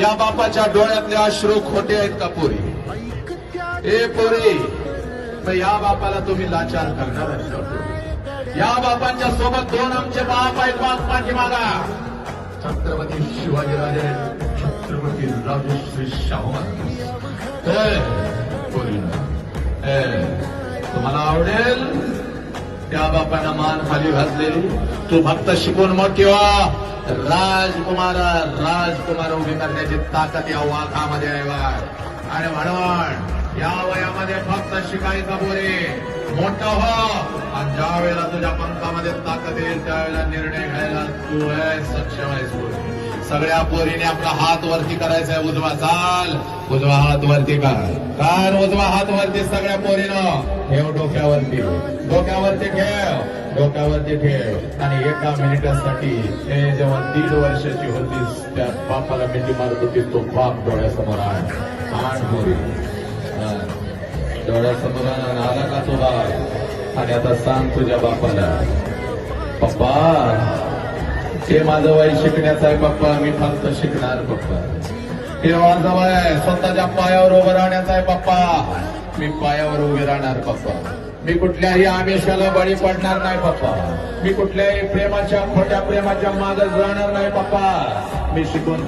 या बापाच्या डोळ्यातले अश्रू खोटे आहेत का पोरी? ए पोरी मग या बापाला तुम्ही लाचार करणार या बापांच्या सोबत दोन आमचे बाप आहेत बाप पाठीमागा छत्रपती शिवाजीराजे छत्रपती राजश्री शाहू. महाराज. ए, तुम्हाला आवडेल? त्या बापांना मान खाली घातलेली. तू फक्त शिकून मोठी व्हा राजकुमार राजकुमार उभी करण्याची ताकद या वाघामध्ये आहे आणि म्हणून या वयामध्ये फक्त शिकायचं बोरे मोठं हो. आणि ज्या वेळेला तुझ्या पंखामध्ये ताकद येईल त्यावेळेला निर्णय घ्यायला तू आहे सक्षम आहेस बोरे सगळ्या पोरीने आपला हात वरती करायचा आहे उजवा चाल. उजवा हात वरती कर कार उजवा हात वरती सगळ्या पोरीनं? ठेव डोक्यावरती. डोक्यावरती ठेव. डोक्यावरती ठेव. आणि एका मिनिटासाठी हे जेव्हा दीड वर्षाची होतीस त्या बापाला मिठी मारत होती तो बाप डोळ्यासमोर आण आठ पोरी डोळ्यासमोर आला का तो बाप? आणि आता सांग तुझ्या बापाला. पप्पा हे माझं वय शिकण्याचं आहे पप्पा. मी फक्त शिकणार पप्पा. हे माझं वय आहे. स्वतःच्या पायावर उभं राहण्याचं आहे पप्पा. मी पायावर उभे राहणार पप्पा. मी कुठल्याही आमिषाला बळी पडणार नाही पप्पा. मी कुठल्याही प्रेमाच्या खोट्या प्रेमाच्या मागे जाणार नाही पप्पा. मी शिकून